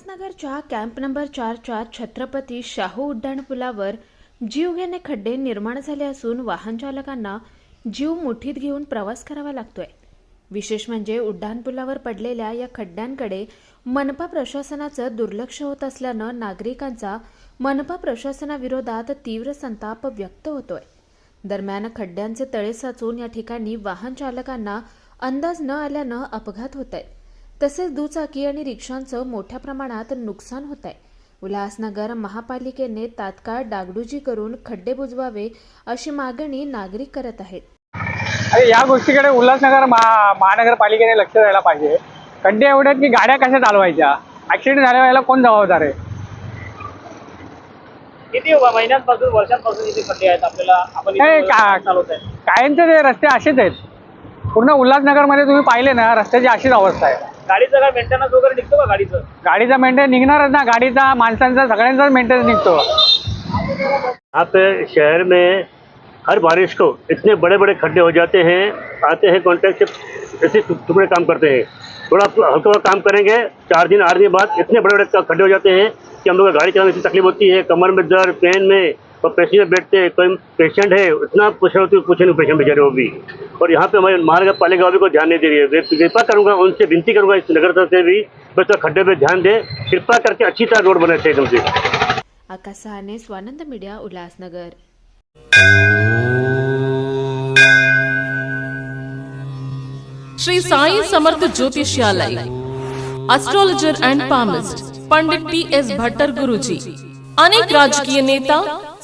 उल्हासनगरच्या camp number चारच्या छत्रपती शाहू उड्डाणपुलावर जीवघेणे खड्डे निर्माण झाले असून वाहन चालकांना जीव मुठीत घेऊन प्रवास करावा लागतोय. विशेष म्हणजे उड्डाणपुलावर पडलेल्या या खड्ड्यांकडे मनपा प्रशासनाचं दुर्लक्ष होत असल्यानं नागरिकांचा मनपा प्रशासनाविरोधात तीव्र संताप व्यक्त होतोय. दरम्यान खड्ड्यांचे तळे साचून या ठिकाणी वाहन चालकांना अंदाज न आल्यानं अपघात होत आहेत तसेच दुचाकी आणि रिक्षांचं मोठ्या प्रमाणात नुकसान होत आहे. उल्हासनगर महापालिकेने तात्काळ डागडुजी करून खड्डे बुजवावे अशी मागणी नागरिक करत आहेत. अरे या गोष्टीकडे उल्हासनगर महा महानगरपालिकेने लक्ष द्यायला पाहिजे. खड्डे एवढे की गाड्या कशा चालवायच्या? ॲक्सिडेंट झाल्या वेळेला कोण जबाबदार आहे? किती महिन्यांपासून वर्षांपासून इथे खड्डे आहेत आपल्याला. आपण कायमचे ते रस्ते असेच आहेत. पूर्ण उल्हासनगरमध्ये तुम्ही पाहिले ना रस्त्याची अशीच अवस्था आहे. गाडीचं काय मेंटेनन्स वगैरे निघतो का गाडीचं? गाडीचा मेंटेन निघणारच ना. गाडीचा माणसांचा सगळ्यांचाच मेंटेनन्स निघतो. यहाँ पे शहर में हर बारिश को इतने बड़े बड़े खड्डे हो जाते हैं आते हैं कॉन्ट्रैक्ट से ऐसे टुकड़े काम करते हैं। थोड़ा हल्का हल्का काम करेंगे चार दिन आठ दिन बाद इतने बड़े बड़े खड्डे हो जाते हैं कि हम लोग गाड़ी चलाने में तकलीफ़ होती है कमर में दर्द पेन में। और पैसेंजर बैठते हैं कोई पेशेंट है इतना पूछ रहे होते पूछे नहीं पेशेंट बेचारे वो भी। और यहाँ पे हमारे महानगर पालिका वाले को ध्यान नहीं दे रही है। कृपा करूँगा उनसे विनती करूँगा इस नगर से भी बस थोड़ा खड्डे पे ध्यान दें कृपा करके अच्छी तरह रोड बने थे एकदम से Akash Sahane Swanand media Ulhasnagar Shri Sai Samarth ज्योतिषालय। Astrologer and palmist Pandit T S Bhattar Guruji अनेक राजकीय नेता